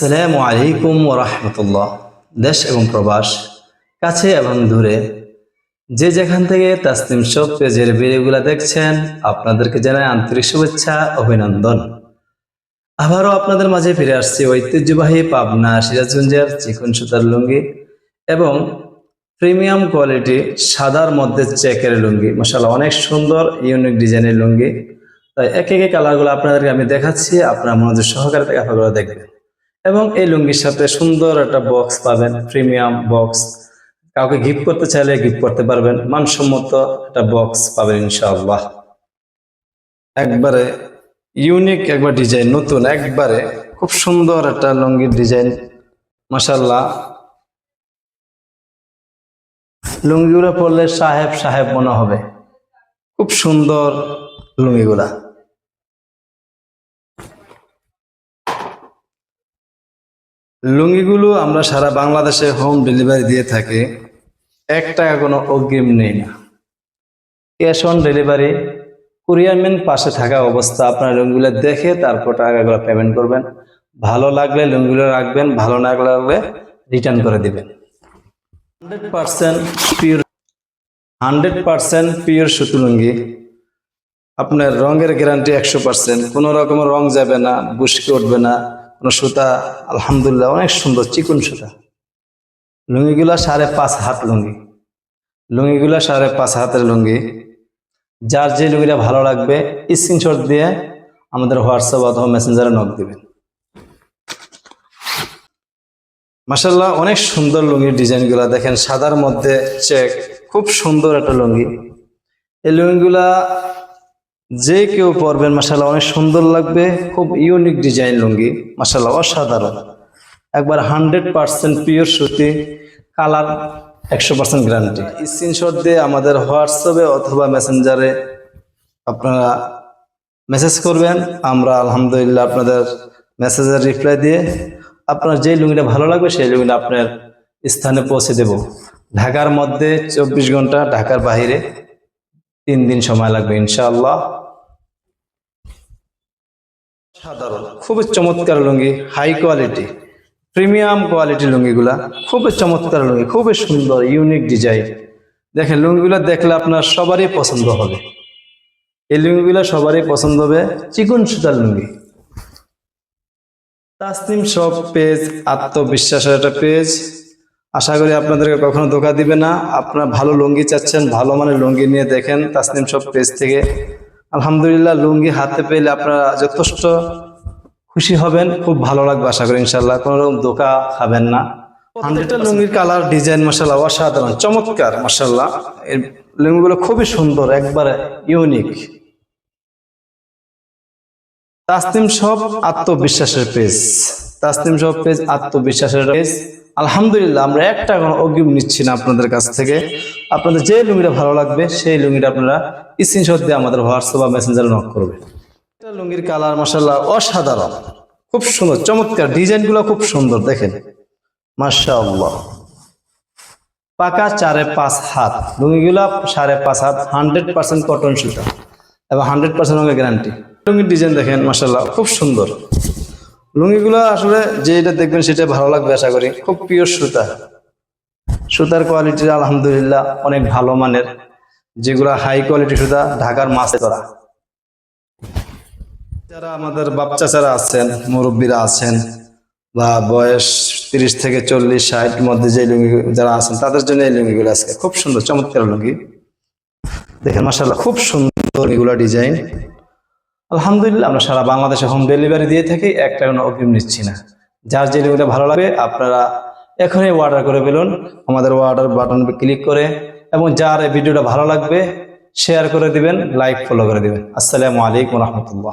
আসসালামু আলাইকুম রহমতুল্লাহ। দেশ এবং প্রবাস, কাছে এবং দূরে। যে যেখান থেকে তাসনিম সব পেজের ভিডিওগুলো দেখছেন, আপনাদেরকে জানাই আন্তরিক শুভেচ্ছা, অভিনন্দন। আবারও আপনাদের মাঝে ফিরে আসছি ঐতিহ্যবাহী পাবনা সিরাজগঞ্জের চিকন সুতার লুঙ্গি এবং প্রিমিয়াম কোয়ালিটি সাদার মধ্যে চেকের লুঙ্গি। মশালা অনেক সুন্দর, ইউনিক ডিজাইনের লুঙ্গি। তাই এক একে কালারগুলো আপনাদেরকে আমি দেখাচ্ছি, আপনারা মনোযোগ সহকারে দেখাগুলো দেখবেন। এবং এই লুঙ্গির সাথে সুন্দর একটা বক্স পাবেন প্রিমিয়াম বক্স কাউকে গিফট করতে চাইলে গিফট করতে পারবেন, মানসম্মত একটা বক্স পাবেন ইনশাআল্লাহ। একবারে ইউনিক একবার ডিজাইন নতুন, একবারে খুব সুন্দর একটা লুঙ্গির ডিজাইন মাসাল্লাহ লুঙ্গিগুলো পরলে সাহেব সাহেব মনে হবে, খুব সুন্দর লুঙ্গিগুলা। লুঙ্গিগুলো আমরা সারা বাংলাদেশে হোম ডেলিভারি দিয়ে থাকি। এক টাকা কোনো অগ্রিম নেই না। ক্যাশ অন ডেলিভারি কুরিয়ারম্যান পাশে থাকা অবস্থা, আপনার লুঙ্গিগুলো দেখে তারপর টাকাগুলো পেমেন্ট করবেন। ভালো লাগলে লুঙ্গিগুলো রাখবেন, ভালো না লাগলে রিটার্ন করে দিবেন। Hundred percent pure hundred percent pure সুতো লুঙ্গি। আপনার রঙের গ্যারান্টি একশো পার্সেন্ট কোনো রকমের রং যাবে না বুসকে উঠবে না। কোনো সুতা, আলহামদুলিল্লাহ, অনেক সুন্দর, চিকন সুতা। লুঙ্গিগুলা সাড়ে পাঁচ হাত লুঙ্গি। লুঙ্গিগুলা সাড়ে পাঁচ হাতের লুঙ্গি। যার যে লুঙ্গিটা ভালো লাগবে স্ক্রিনশট দিয়ে আমাদের হোয়াটসঅ্যাপ অথবা মেসেঞ্জারে নক দিবেন। মাসাল্লাহ অনেক সুন্দর লুঙ্গির ডিজাইনগুলা। দেখেন, সাদার মধ্যে চেক খুব সুন্দর একটা লুঙ্গি। এই লুঙ্গিগুলা যে কেউ পরবেন মাসাল্লাহ অনেক সুন্দর লাগবে, খুব ইউনিক ডিজাইন লুঙ্গি মাসাল্লাহ অসাধারণ। একবার হান্ড্রেড পার্সেন্ট পিওর সুতি কালার একশো পার্সেন্ট গ্যারান্টি স্ক্রিনশট দিয়ে আমাদের হোয়াটসঅ্যাপে অথবা মেসেঞ্জারে আপনারা মেসেজ করবেন, আমরা আলহামদুলিল্লাহ আপনাদের মেসেজের রিপ্লাই দিয়ে আপনার যে লুঙ্গিটা ভালো লাগবে, সেই লুঙ্গিটা আপনার স্থানে পৌঁছে দেব। ঢাকার মধ্যে চব্বিশ ঘণ্টা, ঢাকার বাইরে তিন দিন সময় লাগবে, ইনশাআল্লাহ। সাধারণ। খুবই চমৎকার lungi high quality premium quality লুঙ্গিগুলা খুবই চমৎকার লুঙ্গি খুবই সুন্দর ইউনিক ডিজাইন দেখেন, লুঙ্গিগুলো দেখলে আপনার সবারই পছন্দ হবে। এই লুঙ্গিগুলো সবারই পছন্দ হবে চিকন সুতার লুঙ্গি। তাসনিম সব পেজ, আত্মবিশ্বাসের একটা পেজ। আশা করি আপনাদেরকে কখনো ধোকা দিবে না। আপনারা ভালো লুঙ্গি চাচ্ছেন, ভালো মানের লুঙ্গি নিয়ে দেখেন তাসনিম সব পেজ থেকে। আলহামদুলিল্লাহ লুঙ্গি হাতে পেলে আপনারা যথেষ্ট খুশি হবেন খুব ভালো লাগবে আশা করি ইনশাল্লাহ কোনো রকম ধোকা খাবেন না। হান্ড্রেডটা লুঙ্গির কালার ডিজাইন মাসাল্লাহ অসাধারণ চমৎকার মাসাল্লাহ এর লুঙ্গিগুলো খুবই সুন্দর একবারে ইউনিক। তাসনিম সব আত্মবিশ্বাসের পেজ। তাসনিম সব পেজ আত্মবিশ্বাসের পেজ। আলহামদুলিল্লাহ, আমরা একটা কোনো অগ্রিম নিচ্ছি না আপনাদের কাছ থেকে। আপনাদের যে লুঙ্গিটা ভালো লাগবে, সেই লুঙ্গিটা আপনারা স্ক্রিনশট দিয়ে আমাদের হোয়াটসঅ্যাপ বা মেসেঞ্জারে নক করবে এটা লুঙ্গির কালার মাসাল্লাহ অসাধারণ। খুব সুন্দর, চমৎকার। ডিজাইনগুলো খুব সুন্দর, দেখেন। মাশাআল্লাহ। পাকা চারে পাঁচ হাত। লুঙ্গিগুলা সাড়ে পাঁচ হাত হান্ড্রেড পার্সেন্ট কটন সুতা। এবং হান্ড্রেড পার্সেন্ট গ্যারান্টি লুঙ্গির ডিজাইন দেখেন মাসাল্লাহ খুব সুন্দর। লুঙ্গিগুলো আসলে যেটা দেখবেন সেটা ভালো লাগবে আশা করি। খুব প্রিয় সুতা। সুতার কোয়ালিটি আলহামদুলিল্লাহ অনেক ভালো মানের। যেগুলো হাই কোয়ালিটি সুতা ঢাকার মাছে করা যারা আমাদের বাচ্চা যারা আছেন, মুরব্বীরা আছেন, বা বয়স তিরিশ থেকে চল্লিশ, ষাট মধ্যে যে লুঙ্গি যারা আছেন, তাদের জন্য এই লুঙ্গিগুলো আজকে খুব সুন্দর, চমৎকার লুঙ্গি। দেখেন মাসাল্লাহ খুব সুন্দর এগুলা ডিজাইন আলহামদুলিল্লাহ, আমরা সারা বাংলাদেশে হোম ডেলিভারি দিয়ে থাকি, একটা কোনো অগ্রিম নিচ্ছি না। যার যে ভালো লাগবে, আপনারা এখনই অর্ডার করে ফেলুন। আমাদের অর্ডার বাটন ক্লিক করে এবং যার এই ভিডিওটা ভালো লাগবে শেয়ার করে দিবেন লাইক ফলো করে দিবেন। আসসালামু আলাইকুম রহমতুল্লাহ।